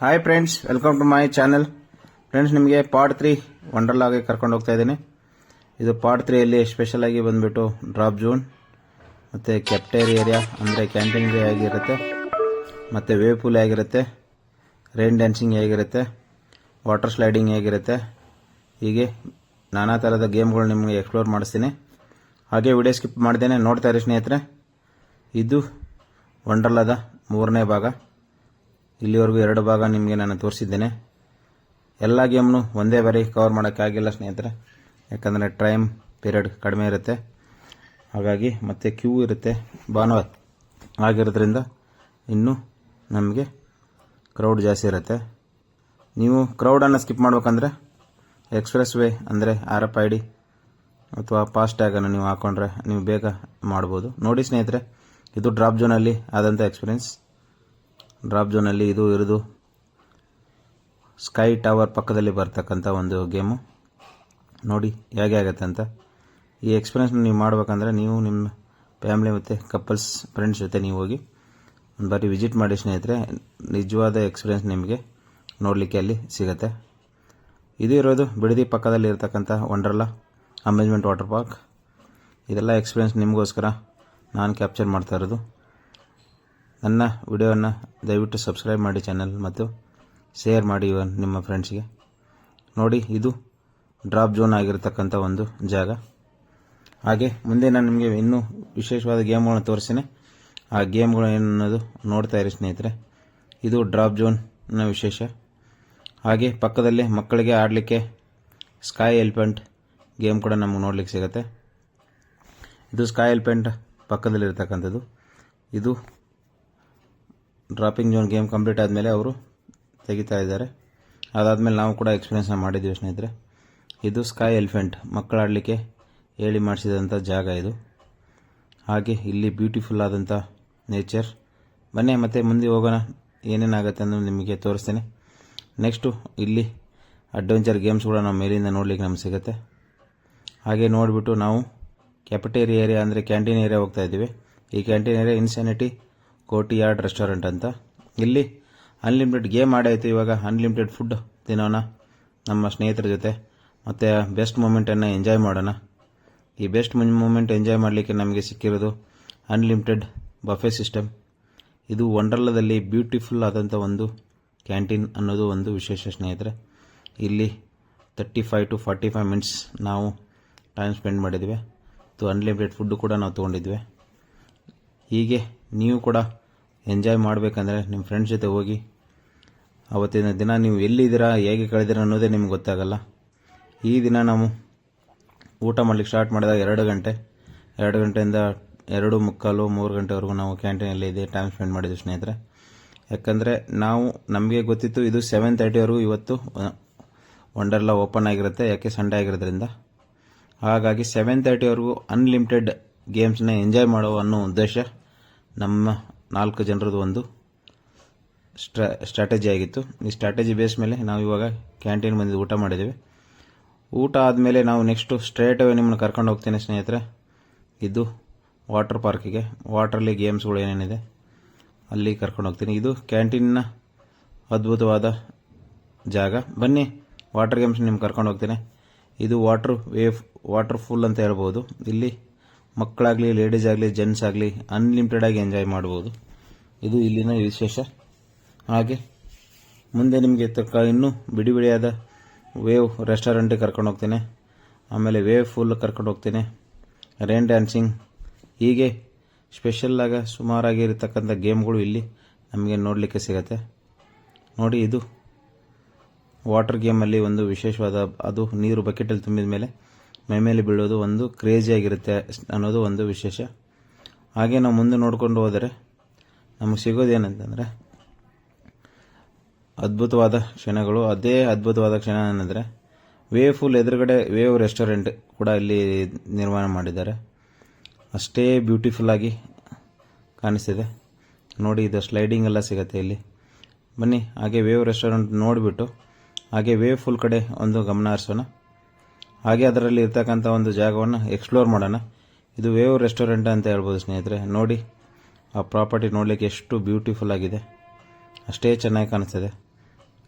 Hi friends welcome to my channel friends ನಿಮಗೆ part three ವಂಡರ್ಲಾಗೆ ಕರ್ಕೊಂಡು ಹೋಗ್ತಾ ಇದ್ದೀನಿ. ಇದು ಪಾರ್ಟ್ ತ್ರೀಯಲ್ಲಿ ಸ್ಪೆಷಲ್ ಆಗಿ ಬಂದ್ಬಿಟ್ಟು ಡ್ರಾಪ್ ಝೋನ್ ಮತ್ತು ಕೆಪ್ಟೇರಿ ಏರಿಯಾ ಅಂದರೆ ಕ್ಯಾಂಟೀನ್ ಆಗಿರುತ್ತೆ, ಮತ್ತು ವೇವ್ ಪೂಲ್ ಆಗಿರುತ್ತೆ ರೈನ್ ಡ್ಯಾನ್ಸಿಂಗ್ ಹೇಗಿರುತ್ತೆ ವಾಟರ್ ಸ್ಲೈಡಿಂಗ್ ಹೇಗಿರುತ್ತೆ ಹೀಗೆ ನಾನಾ ಥರದ ಗೇಮ್ಗಳು ನಿಮಗೆ ಎಕ್ಸ್ಪ್ಲೋರ್ ಮಾಡಿಸ್ತೀನಿ. ಹಾಗೆ ವಿಡಿಯೋ ಸ್ಕಿಪ್ ಮಾಡಿದ್ದೇನೆ ನೋಡ್ತಾ ಇರಿ ಸ್ನೇಹಿತರೆ. ಇದು ವಂಡರ್ಲಾದ ಮೂರನೇ ಭಾಗ. ಇಲ್ಲಿವರೆಗೂ ಎರಡು ಭಾಗ ನಿಮಗೆ ನಾನು ತೋರಿಸಿದ್ದೇನೆ. ಎಲ್ಲ ಗೇಮ್ನು ಒಂದೇ ಬಾರಿ ಕವರ್ ಮಾಡೋಕ್ಕಾಗಿಲ್ಲ ಸ್ನೇಹಿತರೆ. ಯಾಕಂದರೆ ಟೈಮ್ ಪೀರಿಯಡ್ ಕಡಿಮೆ ಇರುತ್ತೆ. ಹಾಗಾಗಿ ಮತ್ತೆ ಕ್ಯೂ ಇರುತ್ತೆ. ಭಾನುವಾರ ಆಗಿರೋದ್ರಿಂದ ಇನ್ನೂ ನಮಗೆ ಕ್ರೌಡ್ ಜಾಸ್ತಿ ಇರುತ್ತೆ. ನೀವು ಕ್ರೌಡನ್ನು ಸ್ಕಿಪ್ ಮಾಡಬೇಕಂದ್ರೆ ಎಕ್ಸ್ಪ್ರೆಸ್ ವೇ ಅಂದರೆ ಆರ್ ಎಫ್ ಐ ಡಿ ಅಥವಾ ಫಾಸ್ಟ್ ಟ್ಯಾಗನ್ನು ನೀವು ಹಾಕೊಂಡ್ರೆ ನೀವು ಬೇಗ ಮಾಡ್ಬೋದು. ನೋಡಿ ಸ್ನೇಹಿತರೆ, ಇದು ಡ್ರಾಪ್ ಜೋನಲ್ಲಿ ಆದಂಥ ಎಕ್ಸ್ಪೀರಿಯನ್ಸ್ ಡ್ರಾಪ್ ಜೋನಲ್ಲಿ ಇದು ಇರೋದು. ಸ್ಕೈ ಟವರ್ ಪಕ್ಕದಲ್ಲಿ ಬರ್ತಕ್ಕಂಥ ಒಂದು ಗೇಮು ನೋಡಿ, ಹೇಗೆ ಆಗುತ್ತೆ ಅಂತ. ಈ ಎಕ್ಸ್ಪೀರಿಯನ್ಸ್ ನೀವು ಮಾಡ್ಬೇಕಂದ್ರೆ ನೀವು ನಿಮ್ಮ ಫ್ಯಾಮಿಲಿ ಮತ್ತು ಕಪಲ್ಸ್ ಫ್ರೆಂಡ್ಸ್ ಜೊತೆ ನೀವು ಹೋಗಿ ಒಂದು ಬಾರಿ ವಿಸಿಟ್ ಮಾಡಿ ಸ್ನೇಹಿತರೆ. ನಿಜವಾದ ಎಕ್ಸ್ಪೀರಿಯನ್ಸ್ ನಿಮಗೆ ನೋಡಲಿಕ್ಕೆ ಅಲ್ಲಿ ಸಿಗುತ್ತೆ. ಇದು ಇರೋದು ಬಿಡದಿ ಪಕ್ಕದಲ್ಲಿ ಇರತಕ್ಕಂಥ ವಂಡರ್ಲಾ ಅಮ್ಯೂಸ್ಮೆಂಟ್ ವಾಟರ್ ಪಾರ್ಕ್ ಇದೆಲ್ಲ ಎಕ್ಸ್ಪೀರಿಯನ್ಸ್ ನಿಮಗೋಸ್ಕರ ನಾನು ಕ್ಯಾಪ್ಚರ್ ಮಾಡ್ತಾ ಇರೋದು. ನನ್ನ ವಿಡಿಯೋವನ್ನು ದಯವಿಟ್ಟು ಸಬ್ಸ್ಕ್ರೈಬ್ ಮಾಡಿ ಚಾನಲ್ ಮತ್ತು ಶೇರ್ ಮಾಡಿ ನಿಮ್ಮ ಫ್ರೆಂಡ್ಸ್ಗೆ. ನೋಡಿ, ಇದು ಡ್ರಾಪ್ ಜೋನ್ ಆಗಿರತಕ್ಕಂಥ ಒಂದು ಜಾಗ. ಹಾಗೆ ಮುಂದೆ ನಾನು ನಿಮಗೆ ಇನ್ನೂ ವಿಶೇಷವಾದ ಗೇಮ್ಗಳನ್ನ ತೋರಿಸ್ತೀನಿ. ಆ ಗೇಮ್ಗಳು ಏನು ಅನ್ನೋದು ನೋಡ್ತಾ ಇರಿ ಸ್ನೇಹಿತರೆ. ಇದು ಡ್ರಾಪ್ ಜೋನ್ನ ವಿಶೇಷ. ಹಾಗೆ ಪಕ್ಕದಲ್ಲಿ ಮಕ್ಕಳಿಗೆ ಆಡಲಿಕ್ಕೆ ಸ್ಕೈ ಎಲಿಫೆಂಟ್ ಗೇಮ್ ಕೂಡ ನಮಗೆ ನೋಡ್ಲಿಕ್ಕೆ ಸಿಗುತ್ತೆ. ಇದು ಸ್ಕೈ ಎಲಿಫೆಂಟ್ ಪಕ್ಕದಲ್ಲಿರ್ತಕ್ಕಂಥದ್ದು. ಇದು ಡ್ರಾಪಿಂಗ್ ಜೋನ್ ಗೇಮ್ ಕಂಪ್ಲೀಟ್ ಆದಮೇಲೆ ಅವರು ತೆಗಿತಾ ಇದ್ದಾರೆ. ಅದಾದಮೇಲೆ ನಾವು ಕೂಡ ಎಕ್ಸ್ಪೀರಿಯನ್ಸ್ ಮಾಡಿದ್ದೀವಿ ಸ್ನೇಹಿತರೆ. ಇದು ಸ್ಕೈ ಎಲಿಫೆಂಟ್ ಮಕ್ಕಳಾಡಲಿಕ್ಕೆ ಹೇಳಿ ಮಾಡಿಸಿದಂಥ ಜಾಗ ಇದು. ಹಾಗೆ ಇಲ್ಲಿ ಬ್ಯೂಟಿಫುಲ್ ಆದಂಥ ನೇಚರ್ ಬನ್ನಿ ಮತ್ತೆ ಮುಂದೆ ಹೋಗೋಣ. ಏನೇನಾಗುತ್ತೆ ಅನ್ನೋದು ನಿಮಗೆ ತೋರಿಸ್ತೇನೆ. ನೆಕ್ಸ್ಟು ಇಲ್ಲಿ ಅಡ್ವೆಂಚರ್ ಗೇಮ್ಸ್ ಕೂಡ ನಾವು ಮೇಲಿಂದ ನೋಡಲಿಕ್ಕೆ ನಮ್ಗೆ ಸಿಗುತ್ತೆ. ಹಾಗೆ ನೋಡಿಬಿಟ್ಟು ನಾವು ಕ್ಯಾಪಿಟೇರಿ ಏರಿಯಾ ಅಂದರೆ ಕ್ಯಾಂಟೀನ್ ಏರಿಯಾ ಹೋಗ್ತಾ ಇದ್ದೀವಿ. ಈ ಕ್ಯಾಂಟೀನ್ ಏರಿಯಾ ಇನ್ಸ್ಯಾನಿಟಿ ಕೋಟಿ ಯಾರ್ಡ್ ರೆಸ್ಟೋರೆಂಟ್ ಅಂತ. ಇಲ್ಲಿ ಅನ್ಲಿಮಿಟೆಡ್ ಗೇಮ್ ಆಡಾಯಿತು ಇವಾಗ. ಅನ್ಲಿಮಿಟೆಡ್ ಫುಡ್ ತಿನ್ನೋಣ. ನಮ್ಮ ಸ್ನೇಹಿತರ ಜೊತೆ. ಮತ್ತು ಬೆಸ್ಟ್ ಮೂಮೆಂಟನ್ನು ಎಂಜಾಯ್ ಮಾಡೋಣ. ಈ ಬೆಸ್ಟ್ ಮೂಮೆಂಟ್ ಎಂಜಾಯ್ ಮಾಡಲಿಕ್ಕೆ ನಮಗೆ ಸಿಕ್ಕಿರೋದು ಅನ್ಲಿಮಿಟೆಡ್ ಬಫೆ ಸಿಸ್ಟಮ್ ಇದು ವಂಡರ್ಲಾದಲ್ಲಿ ಬ್ಯೂಟಿಫುಲ್ ಆದಂಥ ಒಂದು ಕ್ಯಾಂಟೀನ್ ಅನ್ನೋದು ಒಂದು ವಿಶೇಷ ಸ್ನೇಹಿತರೆ. ಇಲ್ಲಿ thirty five to forty five minutes ನಾವು ಟೈಮ್ ಸ್ಪೆಂಡ್ ಮಾಡಿದ್ವಿ. ಮತ್ತು ಅನ್ಲಿಮಿಟೆಡ್ ಫುಡ್ ಕೂಡ ನಾವು ತೊಗೊಂಡಿದ್ವಿ. ಹೀಗೆ ನೀವು ಕೂಡ ಎಂಜಾಯ್ ಮಾಡಬೇಕಂದ್ರೆ ನಿಮ್ಮ ಫ್ರೆಂಡ್ಸ್ ಜೊತೆ ಹೋಗಿ. ಅವತ್ತಿನ ದಿನ ನೀವು ಎಲ್ಲಿದ್ದೀರಾ, ಹೇಗೆ ಕಳೆದಿರ ಅನ್ನೋದೇ ನಿಮ್ಗೆ ಗೊತ್ತಾಗಲ್ಲ. ಈ ದಿನ ನಾವು ಊಟ ಮಾಡ್ಲಿಕ್ಕೆ ಸ್ಟಾರ್ಟ್ ಮಾಡಿದಾಗ ಎರಡು ಗಂಟೆ. ಎರಡು ಗಂಟೆಯಿಂದ ಎರಡು ಮುಕ್ಕಾಲು, ಮೂರು ಗಂಟೆವರೆಗೂ ನಾವು ಕ್ಯಾಂಟೀನಲ್ಲಿ ಇದೆ ಟೈಮ್ ಸ್ಪೆಂಡ್ ಮಾಡಿದ್ವಿ ಸ್ನೇಹಿತರೆ. ಯಾಕಂದರೆ ನಾವು, ನಮಗೆ ಗೊತ್ತಿತ್ತು ಇದು ಸೆವೆನ್ ತರ್ಟಿವರೆಗೂ ಇವತ್ತು ವಂಡರ್ಲಾ ಓಪನ್ ಆಗಿರುತ್ತೆ, ಯಾಕೆ ಸಂಡೇ ಆಗಿರೋದ್ರಿಂದ. ಹಾಗಾಗಿ ಸೆವೆನ್ ತರ್ಟಿವರೆಗೂ ಅನ್ಲಿಮಿಟೆಡ್ ಗೇಮ್ಸ್ನ ಎಂಜಾಯ್ ಮಾಡೋ ಅನ್ನೋ ಉದ್ದೇಶ ನಮ್ಮ ನಾಲ್ಕು ಜನರದ್ದು ಒಂದು ಸ್ಟ್ರಾ ಸ್ಟ್ರಾಟಜಿ ಆಗಿತ್ತು. ಈ ಸ್ಟ್ರಾಟಜಿ ಬೇಸ್ ಮೇಲೆ ನಾವು ಇವಾಗ ಕ್ಯಾಂಟೀನ್ ಬಂದಿದ್ದು ಊಟ ಮಾಡಿದ್ದೀವಿ. ಊಟ ಆದಮೇಲೆ ನಾವು ನೆಕ್ಸ್ಟು ಸ್ಟ್ರೇಟ್ ಅವೇ ನಿಮ್ಮನ್ನು ಕರ್ಕೊಂಡು ಹೋಗ್ತೇನೆ ಸ್ನೇಹಿತರೆ. ಇದು ವಾಟರ್ ಪಾರ್ಕಿಗೆ ವಾಟ್ರಲ್ಲಿ ಗೇಮ್ಸ್ಗಳು ಏನೇನಿದೆ ಅಲ್ಲಿ ಕರ್ಕೊಂಡು ಹೋಗ್ತೀನಿ. ಇದು ಕ್ಯಾಂಟೀನ್ನ ಅದ್ಭುತವಾದ ಜಾಗ. ಬನ್ನಿ ವಾಟರ್ ಗೇಮ್ಸ್ ನಿಮ್ಗೆ ಕರ್ಕೊಂಡು ಹೋಗ್ತೇನೆ. ಇದು ವಾಟ್ರ್ ವೇವ್ ವಾಟರ್ ಫುಲ್ ಅಂತ ಹೇಳ್ಬೋದು. ಇಲ್ಲಿ ಮಕ್ಕಳಾಗಲಿ ಲೇಡೀಸ್ ಆಗಲಿ ಜೆಂಟ್ಸ್ ಆಗಲಿ ಅನ್ಲಿಮಿಟೆಡ್ ಆಗಿ ಎಂಜಾಯ್ ಮಾಡ್ಬೋದು. ಇದು ಇಲ್ಲಿನ ವಿಶೇಷ. ಹಾಗೆ ಮುಂದೆ ನಿಮಗೆ ತಕ್ಕ ಇನ್ನೂ ಬಿಡಿ ಬಿಡಿಯಾದ ವೇವ್ ರೆಸ್ಟೋರೆಂಟಿಗೆ ಕರ್ಕೊಂಡು ಹೋಗ್ತೇನೆ. ಆಮೇಲೆ ವೇವ್ ಫುಲ್ ಕರ್ಕೊಂಡು ಹೋಗ್ತೇನೆ. ರೈನ್ ಡ್ಯಾನ್ಸಿಂಗ್ ಹೀಗೆ ಸ್ಪೆಷಲ್ಲಾಗ ಸುಮಾರಾಗಿರ್ತಕ್ಕಂಥ ಗೇಮ್ಗಳು ಇಲ್ಲಿ ನಮಗೆ ನೋಡಲಿಕ್ಕೆ ಸಿಗತ್ತೆ. ನೋಡಿ ಇದು ವಾಟರ್ ಗೇಮಲ್ಲಿ ಒಂದು ವಿಶೇಷವಾದ ಅದು ನೀರು ಬಕೆಟಲ್ಲಿ ತುಂಬಿದ ಮೇಲೆ ಮೈ ಮೇಲೆ ಬೀಳೋದು ಒಂದು ಕ್ರೇಜಿಯಾಗಿರುತ್ತೆ ಅನ್ನೋದು ಒಂದು ವಿಶೇಷ. ಹಾಗೆ ನಾವು ಮುಂದೆ ನೋಡಿಕೊಂಡು ಹೋದರೆ ನಮಗೆ ಸಿಗೋದೇನಂತಂದರೆ ಅದ್ಭುತವಾದ ಕ್ಷಣಗಳು. ಅದೇ ಅದ್ಭುತವಾದ ಕ್ಷಣ ಏನಂದರೆ ವೇವ್ ಫುಲ್ ಎದುರುಗಡೆ ವೇವ್ ರೆಸ್ಟೋರೆಂಟ್ ಕೂಡ ಇಲ್ಲಿ ನಿರ್ಮಾಣ ಮಾಡಿದ್ದಾರೆ. ಅಷ್ಟೇ ಬ್ಯೂಟಿಫುಲ್ ಆಗಿ ಕಾಣಿಸ್ತಿದೆ. ನೋಡಿ, ಇದು ಸ್ಲೈಡಿಂಗ್ ಎಲ್ಲ ಸಿಗುತ್ತೆ ಇಲ್ಲಿ. ಬನ್ನಿ, ಹಾಗೆ ವೇವ್ ರೆಸ್ಟೋರೆಂಟ್ ನೋಡಿಬಿಟ್ಟು, ಹಾಗೆ ವೇವ್ ಫುಲ್ ಕಡೆ ಒಂದು ಗಮನ ಹರಿಸೋಣ. ಹಾಗೆ ಅದರಲ್ಲಿ ಇರ್ತಕ್ಕಂಥ ಒಂದು ಜಾಗವನ್ನು ಎಕ್ಸ್ಪ್ಲೋರ್ ಮಾಡೋಣ. ಇದು ವೇವ್ ರೆಸ್ಟೋರೆಂಟ್ ಅಂತ ಹೇಳ್ಬೋದು ಸ್ನೇಹಿತರೆ. ನೋಡಿ, ಆ ಪ್ರಾಪರ್ಟಿ ನೋಡಲಿಕ್ಕೆ ಎಷ್ಟು ಬ್ಯೂಟಿಫುಲ್ ಆಗಿದೆ. ಅಷ್ಟೇ ಚೆನ್ನಾಗಿ ಕಾಣಿಸ್ತದೆ.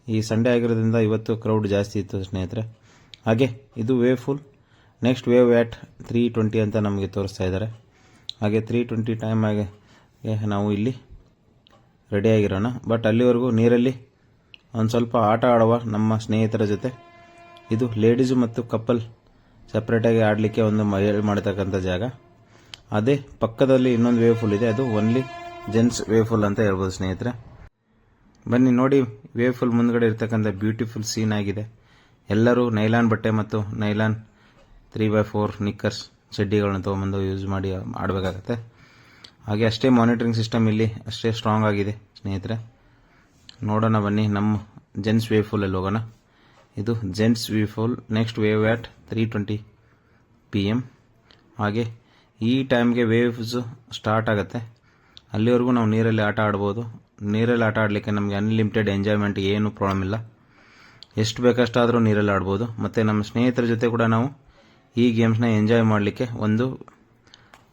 ಈ ಸಂಡೇ ಆಗಿರೋದ್ರಿಂದ ಇವತ್ತು ಕ್ರೌಡ್ ಜಾಸ್ತಿ ಇತ್ತು ಸ್ನೇಹಿತರೆ. ಹಾಗೆ, ಇದು wave pool. Next wave at three twenty ಅಂತ ನಮಗೆ ತೋರಿಸ್ತಾ ಇದ್ದಾರೆ. ಹಾಗೆ ತ್ರೀ ಟ್ವೆಂಟಿ ಟೈಮ್ ಆಗಿ ನಾವು ಇಲ್ಲಿ ರೆಡಿಯಾಗಿರೋಣ ಬಟ್ ಅಲ್ಲಿವರೆಗೂ ನೀರಲ್ಲಿ ಒಂದು ಸ್ವಲ್ಪ ಆಟ ಆಡುವ ನಮ್ಮ ಸ್ನೇಹಿತರ ಜೊತೆ ಇದು ಲೇಡೀಸು ಮತ್ತು ಕಪಲ್ ಸಪ್ರೇಟಾಗಿ ಆಡಲಿಕ್ಕೆ ಒಂದು ಮೈಲ್ ಮಾಡತಕ್ಕಂಥ ಜಾಗ. ಅದೇ ಪಕ್ಕದಲ್ಲಿ ಇನ್ನೊಂದು ವೇವ್ ಫುಲ್ ಇದೆ. ಅದು ಓನ್ಲಿ ಜೆಂಟ್ಸ್ ವೇವ್ ಫುಲ್ ಅಂತ ಹೇಳ್ಬೋದು ಸ್ನೇಹಿತರೆ. ಬನ್ನಿ ನೋಡಿ ವೇವ್ ಫುಲ್ ಮುಂದ್ಗಡೆ ಇರ್ತಕ್ಕಂಥ ಬ್ಯೂಟಿಫುಲ್ ಸೀನ್ ಆಗಿದೆ. ಎಲ್ಲರೂ ನೈಲಾನ್ ಬಟ್ಟೆ ಮತ್ತು nylon three by four knickers ಚಡ್ಡಿಗಳನ್ನ ತೊಗೊಂಬಂದು ಯೂಸ್ ಮಾಡಿ ಆಡಬೇಕಾಗತ್ತೆ. ಹಾಗೆ ಅಷ್ಟೇ ಮಾನಿಟ್ರಿಂಗ್ ಸಿಸ್ಟಮ್ ಇಲ್ಲಿ ಅಷ್ಟೇ ಸ್ಟ್ರಾಂಗ್ ಆಗಿದೆ ಸ್ನೇಹಿತರೆ. ನೋಡೋಣ ಬನ್ನಿ, ನಮ್ಮ ಜೆಂಟ್ಸ್ ವೇವ್ ಫುಲ್ಲಲ್ಲಿ ಹೋಗೋಣ. ಇದು gents wave pool next wave at three twenty P M ಹಾಗೆ ಈ ಟೈಮ್ಗೆ ವೇವ್ಸು ಸ್ಟಾರ್ಟ್ ಆಗುತ್ತೆ. ಅಲ್ಲಿವರೆಗೂ ನಾವು ನೀರಲ್ಲಿ ಆಟ ಆಡ್ಬೋದು. ನೀರಲ್ಲಿ ಆಟ ಆಡಲಿಕ್ಕೆ ನಮಗೆ ಅನ್ಲಿಮಿಟೆಡ್ ಎಂಜಾಯ್ಮೆಂಟ್ ಏನು ಪ್ರಾಬ್ಲಮ್ ಇಲ್ಲ. ಎಷ್ಟು ಬೇಕಷ್ಟಾದರೂ ನೀರಲ್ಲಿ ಆಡ್ಬೋದು. ಮತ್ತು ನಮ್ಮ ಸ್ನೇಹಿತರ ಜೊತೆ ಕೂಡ ನಾವು ಈ ಗೇಮ್ಸ್ನ ಎಂಜಾಯ್ ಮಾಡಲಿಕ್ಕೆ ಒಂದು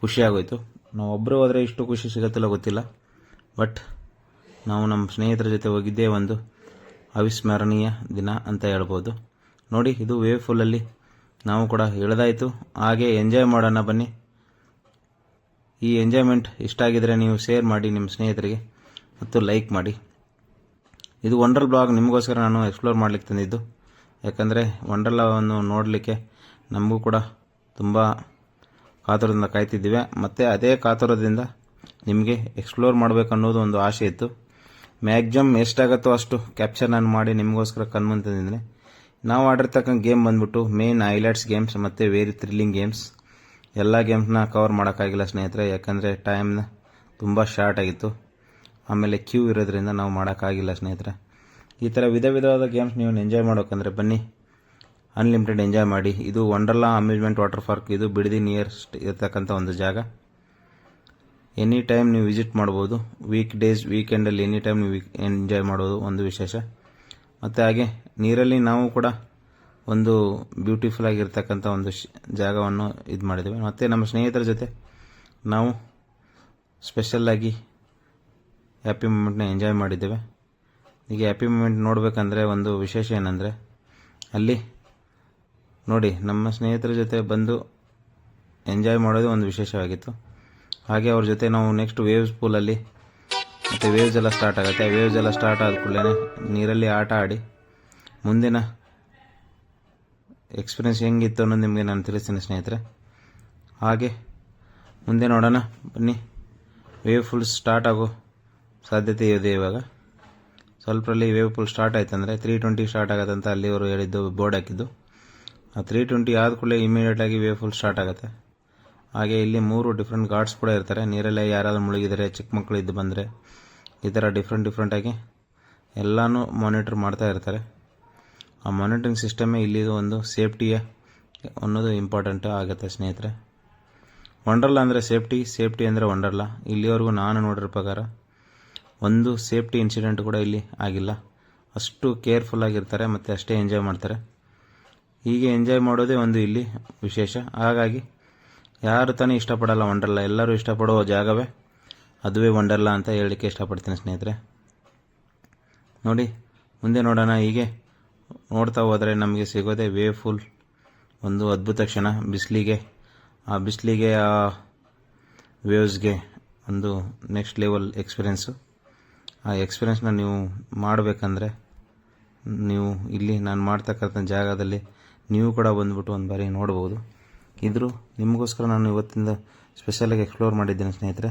ಖುಷಿಯಾಗೋಯಿತು ನಾವು ಒಬ್ಬರು ಹೋದರೆ ಇಷ್ಟು ಖುಷಿ ಸಿಗುತ್ತಿಲ್ಲ ಗೊತ್ತಿಲ್ಲ. ಬಟ್ ನಾವು ನಮ್ಮ ಸ್ನೇಹಿತರ ಜೊತೆ ಹೋಗಿದ್ದೇ ಒಂದು ಅವಿಸ್ಮರಣೀಯ ದಿನ ಅಂತ ಹೇಳ್ಬೋದು. ನೋಡಿ, ಇದು ವೇವ್ ಫುಲ್ಲಲ್ಲಿ ನಾವು ಕೂಡ ಇಳಿದಾಯಿತು ಹಾಗೆ ಎಂಜಾಯ್ ಮಾಡೋಣ ಬನ್ನಿ. ಈ ಎಂಜಾಯ್ಮೆಂಟ್ ಇಷ್ಟ ಆಗಿದ್ರೆ ನೀವು ಶೇರ್ ಮಾಡಿ ನಿಮ್ಮ ಸ್ನೇಹಿತರಿಗೆ ಮತ್ತು ಲೈಕ್ ಮಾಡಿ. ಇದು ವಂಡರ್ ಬ್ಲಾಗ್ ನಿಮಗೋಸ್ಕರ ನಾನು ಎಕ್ಸ್ಪ್ಲೋರ್ ಮಾಡಲಿಕ್ಕೆ ತಂದಿದ್ದು. ಯಾಕಂದರೆ ವಂಡರ್ಲಾವನ್ನು ನೋಡಲಿಕ್ಕೆ ನಮಗೂ ಕೂಡ ತುಂಬ ಕಾತುರದಿಂದ ಕಾಯ್ತಿದ್ದೀವಿ. ಮತ್ತು ಅದೇ ಕಾತುರದಿಂದ ನಿಮಗೆ ಎಕ್ಸ್ಪ್ಲೋರ್ ಮಾಡಬೇಕನ್ನೋದು ಒಂದು ಆಸೆ ಇತ್ತು. ಮ್ಯಾಕ್ಸಿಮಮ್ ಎಷ್ಟಾಗುತ್ತೋ ಅಷ್ಟು ಕ್ಯಾಪ್ಚರ್ ನಾನು ಮಾಡಿ ನಿಮಗೋಸ್ಕರ ತಂದಿದ್ದೀನಿ ನಾವು ಆಡಿರ್ತಕ್ಕಂಥ ಗೇಮ್ ಬಂದ್ಬಿಟ್ಟು ಮೇನ್ ಹೈಲೈಟ್ಸ್ ಗೇಮ್ಸ್ ಮತ್ತು ವೇರಿ ಥ್ರಿಲ್ಲಿಂಗ್ ಗೇಮ್ಸ್ ಎಲ್ಲ ಗೇಮ್ಸ್ನ ಕವರ್ ಮಾಡೋಕ್ಕಾಗಿಲ್ಲ ಸ್ನೇಹಿತರೆ, ಯಾಕಂದರೆ ಟೈಮ್ನ ತುಂಬ ಶಾರ್ಟ್ ಆಗಿತ್ತು. ಆಮೇಲೆ ಕ್ಯೂ ಇರೋದ್ರಿಂದ ನಾವು ಮಾಡೋಕ್ಕಾಗಿಲ್ಲ ಸ್ನೇಹಿತರೆ. ಈ ಥರ ವಿಧ ವಿಧವಾದ ಗೇಮ್ಸ್ ನೀವು ಎಂಜಾಯ್ ಮಾಡೋಕ್ಕಂದ್ರೆ ಬನ್ನಿ. ಅನ್ಲಿಮಿಟೆಡ್ ಎಂಜಾಯ್ ಮಾಡಿ. ಇದು ವಂಡರ್ಲಾ ಅಮ್ಯೂಸ್ಮೆಂಟ್ ವಾಟರ್ ಪಾರ್ಕ್ ಇದು ಬಿಡದಿ ನಿಯರ್ಸ್ಟ್ ಇರತಕ್ಕಂಥ ಒಂದು ಜಾಗ. ಎನಿ ಟೈಮ್ ನೀವು ವಿಸಿಟ್ ಮಾಡ್ಬೋದು ವೀಕ್ ಡೇಸ್ ವೀಕೆಂಡಲ್ಲಿ ಎನಿ ಟೈಮ್ ನೀವು ಎಂಜಾಯ್ ಮಾಡೋದು ಒಂದು ವಿಶೇಷ. ಮತ್ತು ಹಾಗೆ ನೀರಲ್ಲಿ ನಾವು ಕೂಡ ಒಂದು ಬ್ಯೂಟಿಫುಲ್ ಆಗಿರ್ತಕ್ಕಂಥ ಒಂದು ಜಾಗವನ್ನು ಇದು ಮಾಡಿದ್ದೇವೆ. ಮತ್ತು ನಮ್ಮ ಸ್ನೇಹಿತರ ಜೊತೆ ನಾವು ಸ್ಪೆಷಲ್ಲಾಗಿ ಹ್ಯಾಪಿ ಮೂಮೆಂಟ್ನ ಎಂಜಾಯ್ ಮಾಡಿದ್ದೇವೆ. ಈಗ ಹ್ಯಾಪಿ ಮೂಮೆಂಟ್ ನೋಡಬೇಕಂದ್ರೆ ಒಂದು ವಿಶೇಷ ಏನಂದರೆ ಅಲ್ಲಿ ನೋಡಿ ನಮ್ಮ ಸ್ನೇಹಿತರ ಜೊತೆ ಬಂದು ಎಂಜಾಯ್ ಮಾಡೋದು ಒಂದು ವಿಶೇಷವಾಗಿತ್ತು. ಹಾಗೆ ಅವ್ರ ಜೊತೆ ನಾವು ನೆಕ್ಸ್ಟ್ ವೇವ್ಸ್ ಪೂಲಲ್ಲಿ ಮತ್ತು ವೇವ್ಸ್ ಎಲ್ಲ ಸ್ಟಾರ್ಟ್ ಆಗುತ್ತೆ. ವೇವ್ಸ್ ಎಲ್ಲ ಸ್ಟಾರ್ಟ್ ಆದ ಕೂಡಲೇ ನೀರಲ್ಲಿ ಆಟ ಆಡಿ ಮುಂದಿನ ಎಕ್ಸ್ಪೀರಿಯನ್ಸ್ ಹೆಂಗಿತ್ತು ಅನ್ನೋದು ನಿಮಗೆ ನಾನು ತಿಳಿಸ್ತೀನಿ ಸ್ನೇಹಿತರೆ. ಹಾಗೆ ಮುಂದೆ ನೋಡೋಣ. ಬನ್ನಿ. ವೇವ್ ಫುಲ್ ಸ್ಟಾರ್ಟ್ ಆಗೋ ಸಾಧ್ಯತೆ ಇದೆ ಇವಾಗ. ಸ್ವಲ್ಪರಲ್ಲಿ ವೇವ್ ಫುಲ್ ಸ್ಟಾರ್ಟ್ ಆಯ್ತಂದರೆ ತ್ರೀ ಟ್ವೆಂಟಿ ಸ್ಟಾರ್ಟ್ ಆಗುತ್ತೆ ಅಂತ ಅಲ್ಲಿ ಅವರು ಹೇಳಿದ್ದು, ಬೋರ್ಡ್ ಹಾಕಿದ್ದು. ಆ ತ್ರೀ ಟ್ವೆಂಟಿ ಆದ ಕೂಡಲೇ ಇಮಿಡಿಯೇಟಾಗಿ ವೇವ್ ಫುಲ್ ಸ್ಟಾರ್ಟ್ ಆಗುತ್ತೆ. ಹಾಗೆ ಇಲ್ಲಿ ಮೂರು ಡಿಫ್ರೆಂಟ್ ಗಾರ್ಡ್ಸ್ ಕೂಡ ಇರ್ತಾರೆ. ನೀರಲ್ಲೇ ಯಾರಾದರೂ ಮುಳುಗಿದರೆ, ಚಿಕ್ಕ ಮಕ್ಕಳು ಇದ್ದು ಬಂದರೆ ಈ ಥರ ಡಿಫ್ರೆಂಟ್ ಡಿಫ್ರೆಂಟಾಗಿ ಎಲ್ಲನೂ ಮಾನಿಟರ್ ಮಾಡ್ತಾ ಇರ್ತಾರೆ. ಆ ಮಾನಿಟ್ರಿಂಗ್ ಸಿಸ್ಟಮೇ ಇಲ್ಲಿದು ಒಂದು ಸೇಫ್ಟಿಯ ಅನ್ನೋದು ಇಂಪಾರ್ಟೆಂಟ್ ಆಗುತ್ತೆ ಸ್ನೇಹಿತರೆ. ವಂಡರ್ಲಾ ಅಂದರೆ ಸೇಫ್ಟಿ ಸೇಫ್ಟಿ ಅಂದರೆ ವಂಡರ್ಲಾ ಇಲ್ಲಿವರೆಗೂ ನಾನು ನೋಡಿರೋ ಪ್ರಕಾರ ಒಂದು ಸೇಫ್ಟಿ ಇನ್ಸಿಡೆಂಟ್ ಕೂಡ ಇಲ್ಲಿ ಆಗಿಲ್ಲ. ಅಷ್ಟು ಕೇರ್ಫುಲ್ ಆಗಿರ್ತಾರೆ ಮತ್ತು ಅಷ್ಟೇ ಎಂಜಾಯ್ ಮಾಡ್ತಾರೆ. ಹೀಗೆ ಎಂಜಾಯ್ ಮಾಡೋದೇ ಒಂದು ಇಲ್ಲಿ ವಿಶೇಷ. ಹಾಗಾಗಿ ಯಾರು ತಾನೇ ಇಷ್ಟಪಡಲ್ಲ ವಂಡರ್ಲಾ ಎಲ್ಲರೂ ಇಷ್ಟಪಡುವ ಜಾಗವೇ? ಅದುವೇ ವಂಡರ್ಲಾ ಅಂತ ಹೇಳಲಿಕ್ಕೆ ಇಷ್ಟಪಡ್ತೀನಿ ಸ್ನೇಹಿತರೆ. ನೋಡಿ, ಮುಂದೆ ನೋಡೋಣ ಹೀಗೆ. ನೋಡ್ತಾ ಹೋದರೆ ನಮಗೆ ಸಿಗೋದೇ ವೇ ಫುಲ್ ಒಂದು ಅದ್ಭುತ ಕ್ಷಣ. ಬಿಸಿಲಿಗೆ, ಆ ಬಿಸಿಲಿಗೆ, ಆ ವೇವ್ಸ್ಗೆ ಒಂದು ನೆಕ್ಸ್ಟ್ ಲೆವೆಲ್ ಎಕ್ಸ್ಪೀರಿಯೆನ್ಸು ಆ ಎಕ್ಸ್ಪೀರಿಯೆನ್ಸ್ನ ನೀವು ಮಾಡಬೇಕಂದ್ರೆ ನೀವು ಇಲ್ಲಿ, ನಾನು ಮಾಡ್ತಕ್ಕಂಥ ಜಾಗದಲ್ಲಿ ನೀವು ಕೂಡ ಬಂದುಬಿಟ್ಟು ಒಂದು ಬಾರಿ ನೋಡ್ಬೋದು. ಇದ್ರೂ ನಿಮಗೋಸ್ಕರ ನಾನು ಇವತ್ತಿಂದ ಸ್ಪೆಷಲಾಗಿ ಎಕ್ಸ್ಪ್ಲೋರ್ ಮಾಡಿದ್ದೇನೆ ಸ್ನೇಹಿತರೆ.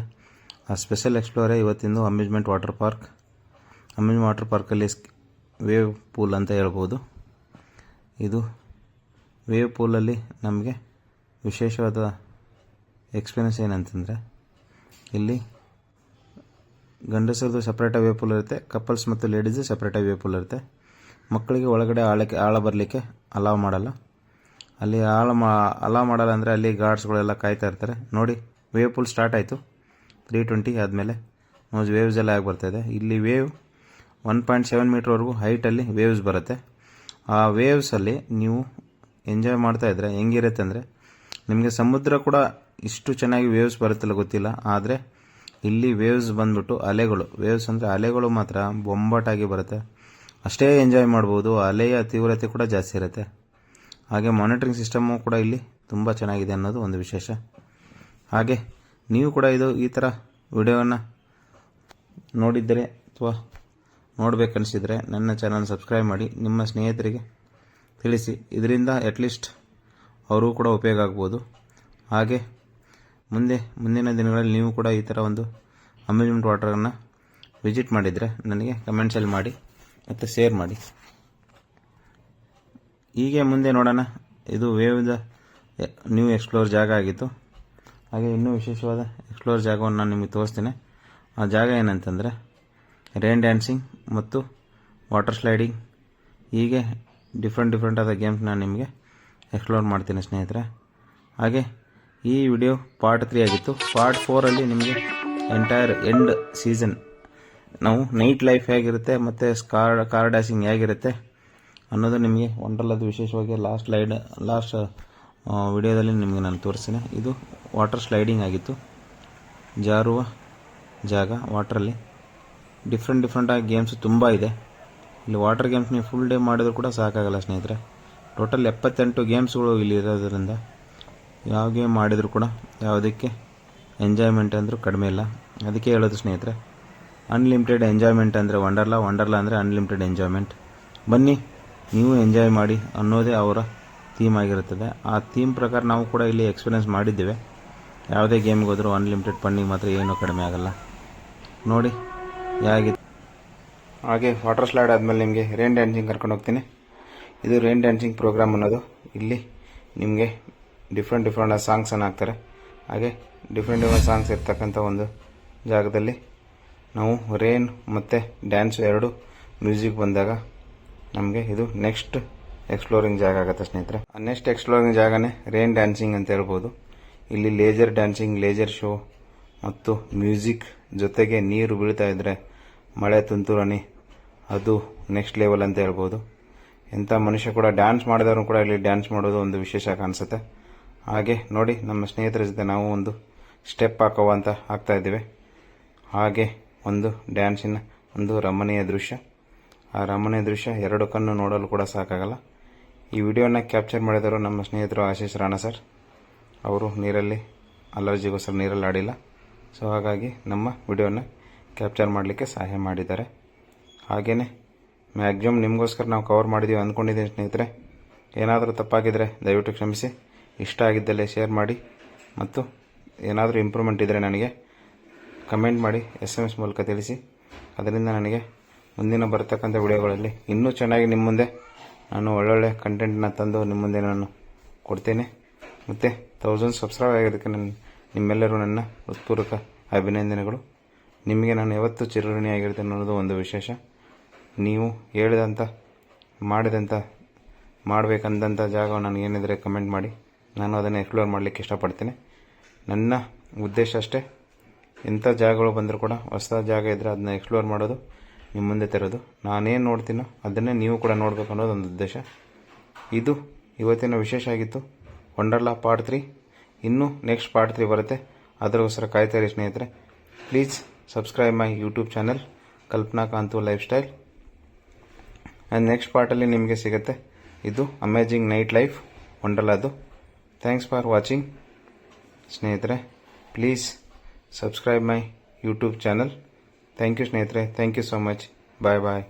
ಆ ಸ್ಪೆಷಲ್ ಎಕ್ಸ್ಪ್ಲೋರೇ ಇವತ್ತಿಂದು amusement water park amusement water ಪಾರ್ಕಲ್ಲಿ ವೇವ್ ಪೂಲ್ ಅಂತ ಹೇಳ್ಬೋದು. ಇದು ವೇವ್ ಪೂಲಲ್ಲಿ ನಮಗೆ ವಿಶೇಷವಾದ ಎಕ್ಸ್ಪೀರಿಯನ್ಸ್ ಏನಂತಂದರೆ, ಇಲ್ಲಿ ಗಂಡಸರದು ಸಪ್ರೇಟಾಗಿ ವೇವ್ ಪೂಲ್ ಇರುತ್ತೆ ಕಪಲ್ಸ್ ಮತ್ತು ಲೇಡೀಸ್ ಸಪ್ರೇಟಾಗಿ ವೇವ್ ಪೂಲ್ ಇರುತ್ತೆ. ಮಕ್ಕಳಿಗೆ ಒಳಗಡೆ ಆಳಕ್ಕೆ, ಆಳ ಬರಲಿಕ್ಕೆ ಅಲಾವ್ ಮಾಡಲ್ಲ. ಅಲ್ಲಿ ಆಳ ಮಾ ಅಲಾ ಮಾಡಲ್ಲ ಅಂದರೆ ಅಲ್ಲಿ ಗಾರ್ಡ್ಸ್ಗಳೆಲ್ಲ ಕಾಯ್ತಾ ಇರ್ತಾರೆ. ನೋಡಿ ವೇವ್ ಪುಲ್ ಸ್ಟಾರ್ಟ್ ಆಯಿತು. ತ್ರೀ ಟ್ವೆಂಟಿ ಆದಮೇಲೆ ನೋಡಿ ವೇವ್ಸ್ ಎಲ್ಲ ಆಗಿ ಬರ್ತಾಯಿದೆ ಇಲ್ಲಿ ವೇವ್ ಒನ್ ಪಾಯಿಂಟ್ ಸೆವೆನ್ ಮೀಟ್ರ್ವರೆಗೂ ಹೈಟಲ್ಲಿ ವೇವ್ಸ್ ಬರುತ್ತೆ. ಆ ವೇವ್ಸಲ್ಲಿ ನೀವು ಎಂಜಾಯ್ ಮಾಡ್ತಾ ಇದ್ದರೆ ಹೆಂಗಿರುತ್ತೆ ಅಂದರೆ ನಿಮಗೆ ಸಮುದ್ರ ಕೂಡ ಇಷ್ಟು ಚೆನ್ನಾಗಿ ವೇವ್ಸ್ ಬರುತ್ತಲ್ಲ ಗೊತ್ತಿಲ್ಲ. ಆದರೆ ಇಲ್ಲಿ ವೇವ್ಸ್ ಬಂದ್ಬಿಟ್ಟು ಅಲೆಗಳು ವೇವ್ಸ್ ಅಂದರೆ ಅಲೆಗಳು ಮಾತ್ರ ಬೊಂಬಾಟಾಗಿ ಬರುತ್ತೆ. ಅಷ್ಟೇ ಎಂಜಾಯ್ ಮಾಡ್ಬೋದು. ಅಲೆಯ ತೀವ್ರತೆ ಕೂಡ ಜಾಸ್ತಿ ಇರುತ್ತೆ. ಹಾಗೆ ಮಾನಿಟ್ರಿಂಗ್ ಸಿಸ್ಟಮು ಕೂಡ ಇಲ್ಲಿ ತುಂಬ ಚೆನ್ನಾಗಿದೆ ಅನ್ನೋದು ಒಂದು ವಿಶೇಷ. ಹಾಗೆ ನೀವು ಕೂಡ ಇದು ಈ ಥರ ವಿಡಿಯೋವನ್ನು ನೋಡಿದ್ದರೆ ಅಥವಾ ನೋಡಬೇಕನ್ನಿಸಿದರೆ ನನ್ನ ಚಾನಲ್ ಸಬ್ಸ್ಕ್ರೈಬ್ ಮಾಡಿ, ನಿಮ್ಮ ಸ್ನೇಹಿತರಿಗೆ ತಿಳಿಸಿ. ಇದರಿಂದ ಅಟ್ಲೀಸ್ಟ್ ಅವರಿಗೂ ಕೂಡ ಉಪಯೋಗ ಆಗ್ಬೋದು. ಹಾಗೆ ಮುಂದೆ, ಮುಂದಿನ ದಿನಗಳಲ್ಲಿ ನೀವು ಕೂಡ ಈ ಥರ ಒಂದು ಅಮ್ಯೂಸ್ಮೆಂಟ್ ವಾಟರನ್ನು ವಿಸಿಟ್ ಮಾಡಿದರೆ ನನಗೆ ಕಮೆಂಟ್ಸಲ್ಲಿ ಮಾಡಿ, ಮತ್ತು ಶೇರ್ ಮಾಡಿ. ಹೀಗೆ ಮುಂದೆ ನೋಡೋಣ. ಇದು ವೇವ್ದ ನ್ಯೂ ಎಕ್ಸ್ಪ್ಲೋರ್ ಜಾಗ ಆಗಿತ್ತು. ಹಾಗೆ ಇನ್ನೂ ವಿಶೇಷವಾದ ಎಕ್ಸ್ಪ್ಲೋರ್ ಜಾಗವನ್ನು ನಾನು ನಿಮಗೆ ತೋರಿಸ್ತೀನಿ. ಆ ಜಾಗ ಏನಂತಂದರೆ ರೈನ್ ಡ್ಯಾನ್ಸಿಂಗ್ ಮತ್ತು ವಾಟರ್ ಸ್ಲೈಡಿಂಗ್ ಹೀಗೆ ಡಿಫ್ರೆಂಟ್ ಡಿಫ್ರೆಂಟ್ ಆದ ಗೇಮ್ಸ್ ನಾನು ನಿಮಗೆ ಎಕ್ಸ್ಪ್ಲೋರ್ ಮಾಡ್ತೀನಿ ಸ್ನೇಹಿತರೆ. ಹಾಗೆ ಈ ವಿಡಿಯೋ ಪಾರ್ಟ್ ತ್ರೀ ಆಗಿತ್ತು. ಪಾರ್ಟ್ ಫೋರಲ್ಲಿ ನಿಮಗೆ ಎಂಟೈರ್ ಎಂಡ್ ಸೀಸನ್ ನಾವು ನೈಟ್ ಲೈಫ್ ಹೇಗಿರುತ್ತೆ ಮತ್ತು ಸ್ಕಾರ್ ಕಾರ್ ಡ್ಯಾಸಿಂಗ್ ಹೇಗಿರುತ್ತೆ ಅನ್ನೋದು ನಿಮಗೆ ವಂಡರ್ಲದು ವಿಶೇಷವಾಗಿ ಲಾಸ್ಟ್ ಲೈಡ್ ಲಾಸ್ಟ್ ವಿಡಿಯೋದಲ್ಲಿ ನಿಮಗೆ ನಾನು ತೋರಿಸ್ತೀನಿ. ಇದು ವಾಟರ್ ಸ್ಲೈಡಿಂಗ್ ಆಗಿತ್ತು. ಜಾರುವ ಜಾಗ ವಾಟ್ರಲ್ಲಿ ಡಿಫ್ರೆಂಟ್ ಡಿಫ್ರೆಂಟಾಗಿ ಗೇಮ್ಸ್ ತುಂಬ ಇದೆ. ಇಲ್ಲಿ ವಾಟರ್ ಗೇಮ್ಸ್ ನೀವು ಫುಲ್ ಡೇ ಮಾಡಿದ್ರು ಕೂಡ ಸಾಕಾಗಲ್ಲ ಸ್ನೇಹಿತರೆ. ಟೋಟಲ್ ಎಪ್ಪತ್ತೆಂಟು ಗೇಮ್ಸ್ಗಳು ಇಲ್ಲಿ ಇರೋದ್ರಿಂದ ಯಾವ ಗೇಮ್ ಮಾಡಿದರೂ ಕೂಡ ಯಾವುದಕ್ಕೆ ಎಂಜಾಯ್ಮೆಂಟ್ ಅಂದರೂ ಕಡಿಮೆ ಇಲ್ಲ. ಅದಕ್ಕೆ ಹೇಳೋದು ಸ್ನೇಹಿತರೆ ಅನ್ಲಿಮಿಟೆಡ್ ಎಂಜಾಯ್ಮೆಂಟ್ ಅಂದರೆ ವಂಡರ್ಲಾ ವಂಡರ್ಲಾ ಅಂದರೆ ಅನ್ಲಿಮಿಟೆಡ್ ಎಂಜಾಯ್ಮೆಂಟ್ ಬನ್ನಿ. ನೀವು ಎಂಜಾಯ್ ಮಾಡಿ ಅನ್ನೋದೇ ಅವರ ಥೀಮ್ ಆಗಿರುತ್ತದೆ. ಆ ಥೀಮ್ ಪ್ರಕಾರ ನಾವು ಕೂಡ ಇಲ್ಲಿ ಎಕ್ಸ್ಪೀರಿಯೆನ್ಸ್ ಮಾಡಿದ್ದೇವೆ. ಯಾವುದೇ ಗೇಮ್ಗೆ ಹೋದರೂ ಅನ್ಲಿಮಿಟೆಡ್ ಫಂಡಿಂಗ್ ಮಾತ್ರ ಏನೂ ಕಡಿಮೆ ಆಗಲ್ಲ. ನೋಡಿ, ಹೇಗಿದೆ? ಹಾಗೆ ವಾಟರ್ ಸ್ಲೈಡ್ ಆದಮೇಲೆ ನಿಮಗೆ ರೈನ್ ಡ್ಯಾನ್ಸಿಂಗ್ ಕರ್ಕೊಂಡು ಹೋಗ್ತೀನಿ. ಇದು ರೈನ್ ಡ್ಯಾನ್ಸಿಂಗ್ ಪ್ರೋಗ್ರಾಮ್ ಅನ್ನೋದು. ಇಲ್ಲಿ ನಿಮಗೆ ಡಿಫ್ರೆಂಟ್ ಡಿಫ್ರೆಂಟ್ ಸಾಂಗ್ಸನ್ನು ಹಾಕ್ತಾರೆ. ಹಾಗೆ ಡಿಫ್ರೆಂಟ್ ಡಿಫ್ರೆಂಟ್ ಸಾಂಗ್ಸ್ ಇರ್ತಕ್ಕಂಥ ಒಂದು ಜಾಗದಲ್ಲಿ ನಾವು ರೇನ್ ಮತ್ತು ಡ್ಯಾನ್ಸ್ ಎರಡು ಮ್ಯೂಸಿಕ್ ಬಂದಾಗ ನಮಗೆ ಇದು ನೆಕ್ಸ್ಟ್ ಎಕ್ಸ್ಪ್ಲೋರಿಂಗ್ ಜಾಗ ಆಗುತ್ತೆ ಸ್ನೇಹಿತರೆ. ನೆಕ್ಸ್ಟ್ ಎಕ್ಸ್ಪ್ಲೋರಿಂಗ್ ಜಾಗನೇ ರೇನ್ ಡ್ಯಾನ್ಸಿಂಗ್ ಅಂತ ಹೇಳ್ಬೋದು. ಇಲ್ಲಿ ಲೇಜರ್ ಡ್ಯಾನ್ಸಿಂಗ್ ಲೇಜರ್ ಶೋ ಮತ್ತು ಮ್ಯೂಸಿಕ್ ಜೊತೆಗೆ ನೀರು ಬೀಳ್ತಾ ಇದ್ದರೆ ಮಳೆ ತುಂತುರಾಣಿ ಅದು ನೆಕ್ಸ್ಟ್ ಲೆವೆಲ್ ಅಂತ ಹೇಳ್ಬೋದು. ಎಂಥ ಮನುಷ್ಯ ಕೂಡ ಡ್ಯಾನ್ಸ್ ಮಾಡಿದವರು ಕೂಡ ಇಲ್ಲಿ ಡ್ಯಾನ್ಸ್ ಮಾಡೋದು ಒಂದು ವಿಶೇಷ ಕಾಣಿಸುತ್ತೆ. ಹಾಗೆ ನೋಡಿ ನಮ್ಮ ಸ್ನೇಹಿತರ ಜೊತೆ ನಾವು ಒಂದು ಸ್ಟೆಪ್ ಹಾಕುವ ಅಂತ ಹಾಕ್ತಾ ಇದ್ದೇವೆ. ಹಾಗೆ ಒಂದು ಡ್ಯಾನ್ಸಿನ ಒಂದು ರಮಣೀಯ ದೃಶ್ಯ. ಆ ರಮಣೀಯ ದೃಶ್ಯ ಎರಡು ಕಣ್ಣು ನೋಡಲು ಕೂಡ ಸಾಕಾಗಲ್ಲ. ಈ ವಿಡಿಯೋನ ಕ್ಯಾಪ್ಚರ್ ಮಾಡಿದವರು ನಮ್ಮ ಸ್ನೇಹಿತರು ಆಶೀಶ್ ರಾಣಾ ಸರ್. ಅವರು ನೀರಲ್ಲಿ ಅಲರ್ಜಿಗೋಸ್ಕರ ನೀರಲ್ಲಿ ಆಡಿಲ್ಲ. ಸೊ ಹಾಗಾಗಿ ನಮ್ಮ ವಿಡಿಯೋನ ಕ್ಯಾಪ್ಚರ್ ಮಾಡಲಿಕ್ಕೆ ಸಹಾಯ ಮಾಡಿದ್ದಾರೆ. ಹಾಗೆಯೇ ಮ್ಯಾಕ್ಸಿಮಮ್ ನಿಮಗೋಸ್ಕರ ನಾವು ಕವರ್ ಮಾಡಿದ್ದೀವಿ ಅಂದ್ಕೊಂಡಿದ್ದೀನಿ ಸ್ನೇಹಿತರೆ. ಏನಾದರೂ ತಪ್ಪಾಗಿದ್ದರೆ ದಯವಿಟ್ಟು ಕ್ಷಮಿಸಿ. ಇಷ್ಟ ಆಗಿದ್ದಲ್ಲಿ ಶೇರ್ ಮಾಡಿ. ಮತ್ತು ಏನಾದರೂ ಇಂಪ್ರೂವ್ಮೆಂಟ್ ಇದ್ದರೆ ನನಗೆ ಕಮೆಂಟ್ ಮಾಡಿ ಎಸ್ ಎಂ ಎಸ್ ಮೂಲಕ ತಿಳಿಸಿ. ಅದರಿಂದ ನನಗೆ ಮುಂದಿನ ಬರ್ತಕ್ಕಂಥ ವಿಡಿಯೋಗಳಲ್ಲಿ ಇನ್ನೂ ಚೆನ್ನಾಗಿ ನಿಮ್ಮ ಮುಂದೆ ನಾನು ಒಳ್ಳೊಳ್ಳೆ ಕಂಟೆಂಟ್ನ ತಂದು ನಿಮ್ಮ ಮುಂದೆ ನಾನು ಕೊಡ್ತೇನೆ. ಮತ್ತು ತೌಸಂಡ್ ಸಬ್ಸ್ಕ್ರೈಬ್ ಆಗಿದ್ದಕ್ಕೆ ನನ್ನ, ನಿಮ್ಮೆಲ್ಲರೂ ನನ್ನ ಹೃತ್ಪೂರ್ವಕ ಅಭಿನಂದನೆಗಳು. ನಿಮಗೆ ನಾನು ಯಾವತ್ತೂ ಚಿರಋಣಿಯಾಗಿರ್ತೇನೆ ಅನ್ನೋದು ಒಂದು ವಿಶೇಷ. ನೀವು ಹೇಳಿದಂಥ ಮಾಡಿದಂಥ ಮಾಡಬೇಕಂದಂಥ ಜಾಗ ನನಗೇನಿದ್ರೆ ಕಮೆಂಟ್ ಮಾಡಿ. ನಾನು ಅದನ್ನು ಎಕ್ಸ್ಪ್ಲೋರ್ ಮಾಡಲಿಕ್ಕೆ ಇಷ್ಟಪಡ್ತೇನೆ. ನನ್ನ ಉದ್ದೇಶ ಅಷ್ಟೇ. ಎಂಥ ಜಾಗಗಳು ಬಂದರೂ ಕೂಡ ಹೊಸ ಜಾಗ ಇದ್ದರೆ ಅದನ್ನ ಎಕ್ಸ್ಪ್ಲೋರ್ ಮಾಡೋದು. ನಿಮ್ಮ ಮುಂದೆ ತರೋದು. ನಾನೇನು ನೋಡ್ತೀನೋ ಅದನ್ನೇ ನೀವು ಕೂಡ ನೋಡಬೇಕು ಅನ್ನೋದು ಒಂದು ಉದ್ದೇಶ. ಇದು ಇವತ್ತಿನ ವಿಶೇಷ ಆಗಿತ್ತು. ವಂಡರ್ಲಾ ಪಾರ್ಟ್ ತ್ರೀ ಇನ್ನೂ ನೆಕ್ಸ್ಟ್ ಪಾರ್ಟ್ ತ್ರೀ ಬರುತ್ತೆ. ಅದಕ್ಕೋಸ್ಕರ ಕಾಯ್ತಾರಿ ಸ್ನೇಹಿತರೆ. Please subscribe my YouTube channel Kalpana Kantu lifestyle and next ಪಾರ್ಟಲ್ಲಿ ನಿಮಗೆ ಸಿಗುತ್ತೆ. ಇದು ಅಮೇಜಿಂಗ್ ನೈಟ್ ಲೈಫ್ ವಂಡರ್ಲಾದು ಥ್ಯಾಂಕ್ಸ್ ಫಾರ್ ವಾಚಿಂಗ್ ಸ್ನೇಹಿತರೆ please subscribe my YouTube channel thank you ಸ್ನೇಹಿತರೆ thank you so much bye bye